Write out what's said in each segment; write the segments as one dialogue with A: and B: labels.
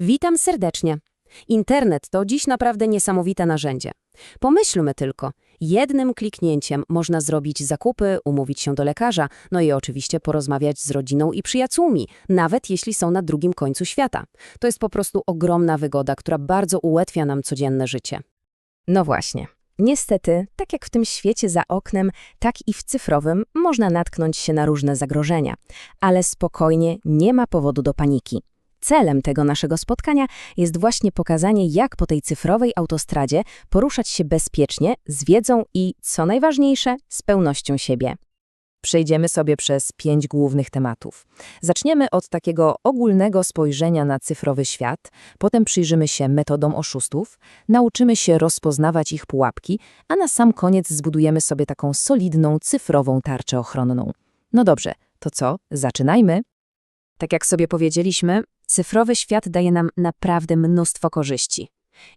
A: Witam serdecznie. Internet to dziś naprawdę niesamowite narzędzie. Pomyślmy tylko, jednym kliknięciem można zrobić zakupy, umówić się do lekarza, no i oczywiście porozmawiać z rodziną i przyjaciółmi, nawet jeśli są na drugim końcu świata. To jest po prostu ogromna wygoda, która bardzo ułatwia nam codzienne życie.
B: No właśnie. Niestety, tak jak w tym świecie za oknem, tak i w cyfrowym można natknąć się na różne zagrożenia. Ale spokojnie, nie ma powodu do paniki. Celem tego naszego spotkania jest właśnie pokazanie, jak po tej cyfrowej autostradzie poruszać się bezpiecznie, z wiedzą i, co najważniejsze, z pewnością siebie. Przejdziemy sobie przez pięć głównych tematów. Zaczniemy od takiego ogólnego spojrzenia na cyfrowy świat, potem przyjrzymy się metodom oszustów, nauczymy się rozpoznawać ich pułapki, a na sam koniec zbudujemy sobie taką solidną cyfrową tarczę ochronną. No dobrze, to co? Zaczynajmy. Tak jak sobie powiedzieliśmy, cyfrowy świat daje nam naprawdę mnóstwo korzyści.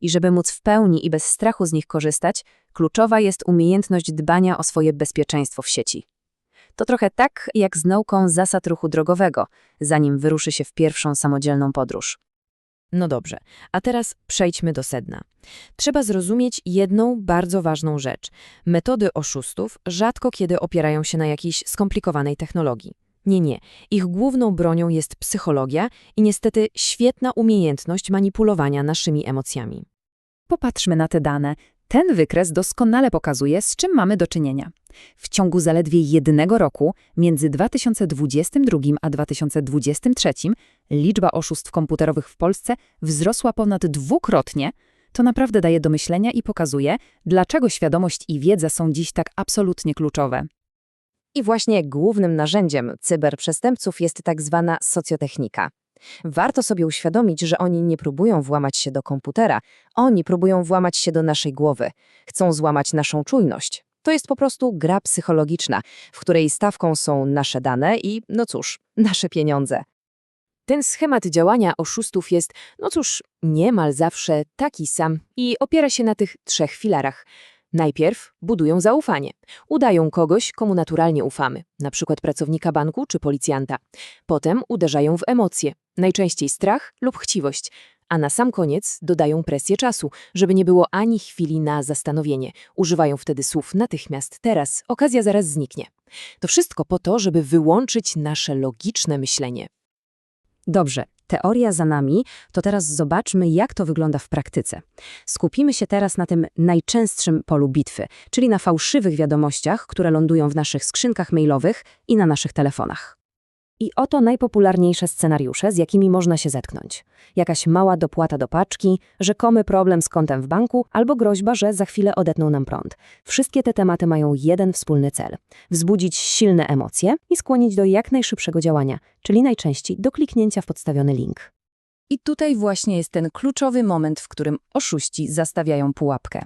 B: I żeby móc w pełni i bez strachu z nich korzystać, kluczowa jest umiejętność dbania o swoje bezpieczeństwo w sieci. To trochę tak jak z nauką zasad ruchu drogowego, zanim wyruszy się w pierwszą samodzielną podróż. No dobrze, a teraz przejdźmy do sedna. Trzeba zrozumieć jedną bardzo ważną rzecz. Metody oszustów rzadko kiedy opierają się na jakiejś skomplikowanej technologii. Nie, nie. Ich główną bronią jest psychologia i niestety świetna umiejętność manipulowania naszymi emocjami.
C: Popatrzmy na te dane. Ten wykres doskonale pokazuje, z czym mamy do czynienia. W ciągu zaledwie jednego roku, między 2022 a 2023, liczba oszustw komputerowych w Polsce wzrosła ponad dwukrotnie. To naprawdę daje do myślenia i pokazuje, dlaczego świadomość i wiedza są dziś tak absolutnie kluczowe.
B: I właśnie głównym narzędziem cyberprzestępców jest tak zwana socjotechnika. Warto sobie uświadomić, że oni nie próbują włamać się do komputera, oni próbują włamać się do naszej głowy. Chcą złamać naszą czujność. To jest po prostu gra psychologiczna, w której stawką są nasze dane i, no cóż, nasze pieniądze. Ten schemat działania oszustów jest, no cóż, niemal zawsze taki sam i opiera się na tych trzech filarach. Najpierw budują zaufanie. Udają kogoś, komu naturalnie ufamy, przykład pracownika banku czy policjanta. Potem uderzają w emocje, najczęściej strach lub chciwość. A na sam koniec dodają presję czasu, żeby nie było ani chwili na zastanowienie. Używają wtedy słów natychmiast, teraz, okazja zaraz zniknie. To wszystko po to, żeby wyłączyć nasze logiczne myślenie. Dobrze, teoria za nami, to teraz zobaczmy, jak to wygląda w praktyce. Skupimy się teraz na tym najczęstszym polu bitwy, czyli na fałszywych wiadomościach, które lądują w naszych skrzynkach mailowych i na naszych telefonach. I oto najpopularniejsze scenariusze, z jakimi można się zetknąć. Jakaś mała dopłata do paczki, rzekomy problem z kontem w banku albo groźba, że za chwilę odetną nam prąd. Wszystkie te tematy mają jeden wspólny cel – wzbudzić silne emocje i skłonić do jak najszybszego działania, czyli najczęściej do kliknięcia w podstawiony link.
C: I tutaj właśnie jest ten kluczowy moment, w którym oszuści zastawiają pułapkę.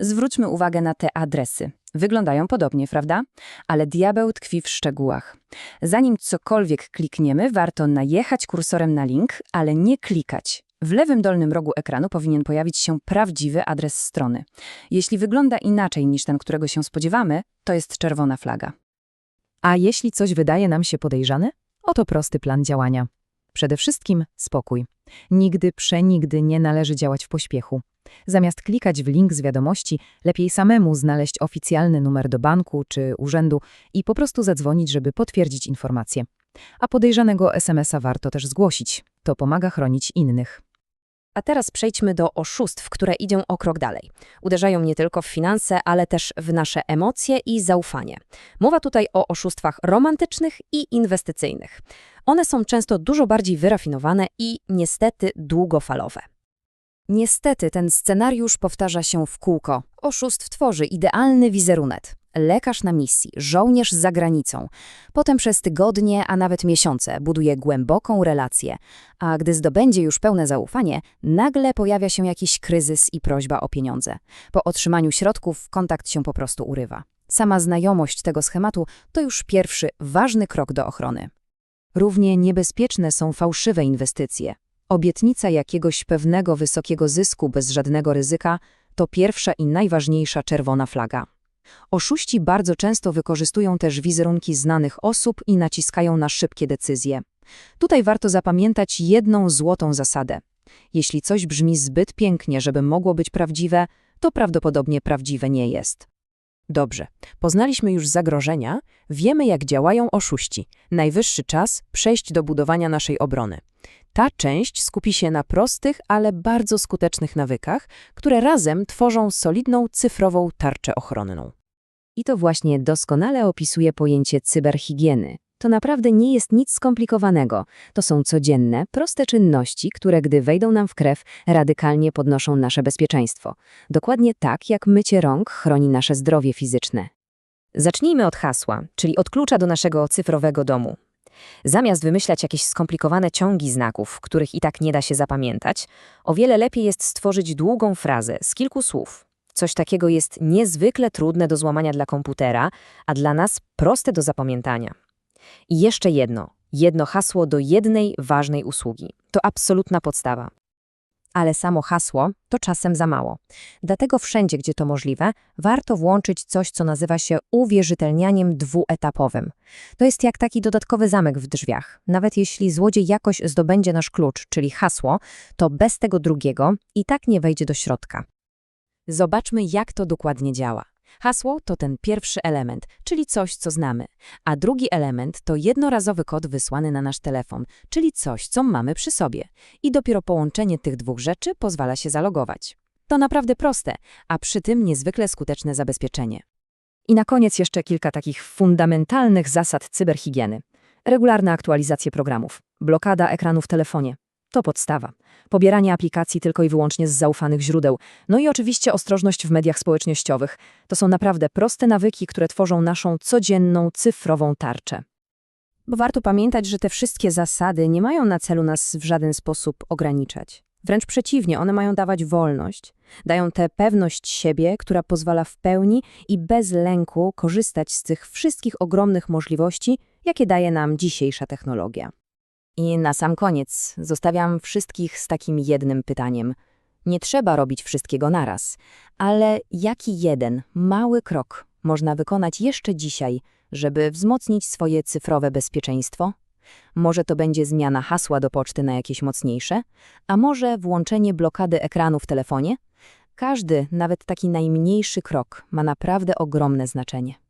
C: Zwróćmy uwagę na te adresy. Wyglądają podobnie, prawda? Ale diabeł tkwi w szczegółach. Zanim cokolwiek klikniemy, warto najechać kursorem na link, ale nie klikać. W lewym dolnym rogu ekranu powinien pojawić się prawdziwy adres strony. Jeśli wygląda inaczej niż ten, którego się spodziewamy, to jest czerwona flaga. A jeśli coś wydaje nam się podejrzane? Oto prosty plan działania. Przede wszystkim spokój. Nigdy, przenigdy nie należy działać w pośpiechu. Zamiast klikać w link z wiadomości, lepiej samemu znaleźć oficjalny numer do banku czy urzędu i po prostu zadzwonić, żeby potwierdzić informację. A podejrzanego SMS-a warto też zgłosić. To pomaga chronić innych.
B: A teraz przejdźmy do oszustw, które idą o krok dalej. Uderzają nie tylko w finanse, ale też w nasze emocje i zaufanie. Mowa tutaj o oszustwach romantycznych i inwestycyjnych. One są często dużo bardziej wyrafinowane i niestety długofalowe. Niestety ten scenariusz powtarza się w kółko. Oszustw tworzy idealny wizerunek. Lekarz na misji, żołnierz za granicą. Potem przez tygodnie, a nawet miesiące buduje głęboką relację. A gdy zdobędzie już pełne zaufanie, nagle pojawia się jakiś kryzys i prośba o pieniądze. Po otrzymaniu środków kontakt się po prostu urywa. Sama znajomość tego schematu to już pierwszy, ważny krok do ochrony. Równie niebezpieczne są fałszywe inwestycje. Obietnica jakiegoś pewnego wysokiego zysku bez żadnego ryzyka to pierwsza i najważniejsza czerwona flaga. Oszuści bardzo często wykorzystują też wizerunki znanych osób i naciskają na szybkie decyzje. Tutaj warto zapamiętać jedną złotą zasadę. Jeśli coś brzmi zbyt pięknie, żeby mogło być prawdziwe, to prawdopodobnie prawdziwe nie jest.
A: Dobrze, poznaliśmy już zagrożenia, wiemy jak działają oszuści. Najwyższy czas przejść do budowania naszej obrony. Ta część skupi się na prostych, ale bardzo skutecznych nawykach, które razem tworzą solidną cyfrową tarczę ochronną.
B: I to właśnie doskonale opisuje pojęcie cyberhigieny. To naprawdę nie jest nic skomplikowanego. To są codzienne, proste czynności, które gdy wejdą nam w krew, radykalnie podnoszą nasze bezpieczeństwo. Dokładnie tak, jak mycie rąk chroni nasze zdrowie fizyczne. Zacznijmy od hasła, czyli od klucza do naszego cyfrowego domu. Zamiast wymyślać jakieś skomplikowane ciągi znaków, których i tak nie da się zapamiętać, o wiele lepiej jest stworzyć długą frazę z kilku słów. Coś takiego jest niezwykle trudne do złamania dla komputera, a dla nas proste do zapamiętania. I jeszcze jedno, jedno hasło do jednej ważnej usługi. To absolutna podstawa. Ale samo hasło to czasem za mało. Dlatego wszędzie, gdzie to możliwe, warto włączyć coś, co nazywa się uwierzytelnianiem dwuetapowym. To jest jak taki dodatkowy zamek w drzwiach. Nawet jeśli złodziej jakoś zdobędzie nasz klucz, czyli hasło, to bez tego drugiego i tak nie wejdzie do środka.
A: Zobaczmy, jak to dokładnie działa. Hasło to ten pierwszy element, czyli coś, co znamy, a drugi element to jednorazowy kod wysłany na nasz telefon, czyli coś, co mamy przy sobie. I dopiero połączenie tych dwóch rzeczy pozwala się zalogować. To naprawdę proste, a przy tym niezwykle skuteczne zabezpieczenie.
B: I na koniec jeszcze kilka takich fundamentalnych zasad cyberhigieny. Regularne aktualizacje programów, blokada ekranu w telefonie. To podstawa. Pobieranie aplikacji tylko i wyłącznie z zaufanych źródeł. No i oczywiście ostrożność w mediach społecznościowych. To są naprawdę proste nawyki, które tworzą naszą codzienną cyfrową tarczę.
A: Bo warto pamiętać, że te wszystkie zasady nie mają na celu nas w żaden sposób ograniczać. Wręcz przeciwnie, one mają dawać wolność. Dają tę pewność siebie, która pozwala w pełni i bez lęku korzystać z tych wszystkich ogromnych możliwości, jakie daje nam dzisiejsza technologia. I na sam koniec zostawiam wszystkich z takim jednym pytaniem. Nie trzeba robić wszystkiego naraz, ale jaki jeden mały krok można wykonać jeszcze dzisiaj, żeby wzmocnić swoje cyfrowe bezpieczeństwo? Może to będzie zmiana hasła do poczty na jakieś mocniejsze, a może włączenie blokady ekranu w telefonie? Każdy, nawet taki najmniejszy krok ma naprawdę ogromne znaczenie.